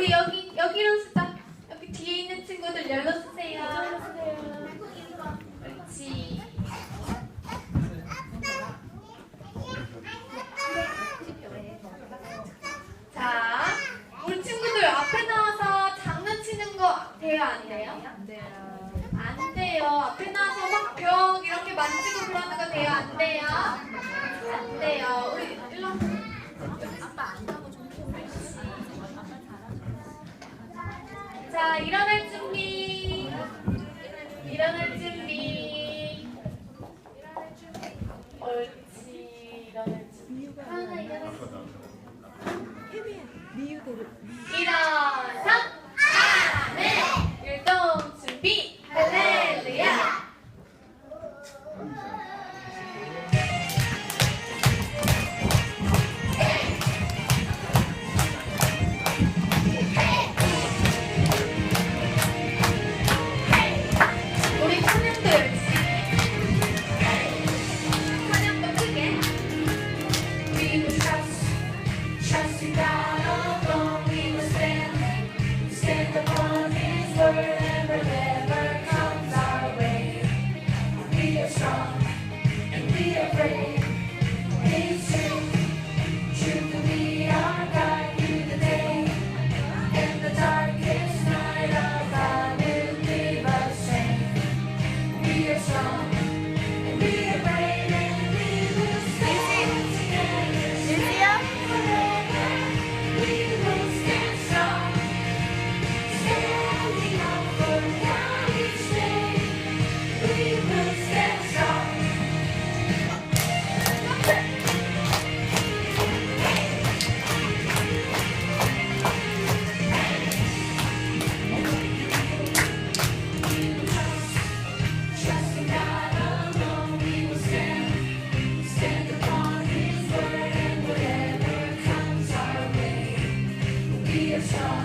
우리 여기 여기로 쓰자. 여기 뒤에 있는 친구들 열로 쓰세요. 그렇지. 자, 우리 친구들 앞에 나와서 장난치는 거 돼요, 안 돼요? 안 돼요. 안 돼요. 앞에 나와서 막 벽 이렇게 만지고 그러는 거 돼요, 안 돼요? 자, 일어날 준비. 일어날 준비. 옳지. 일어날 준비. 하나 일어날 준비. 미유대로. It's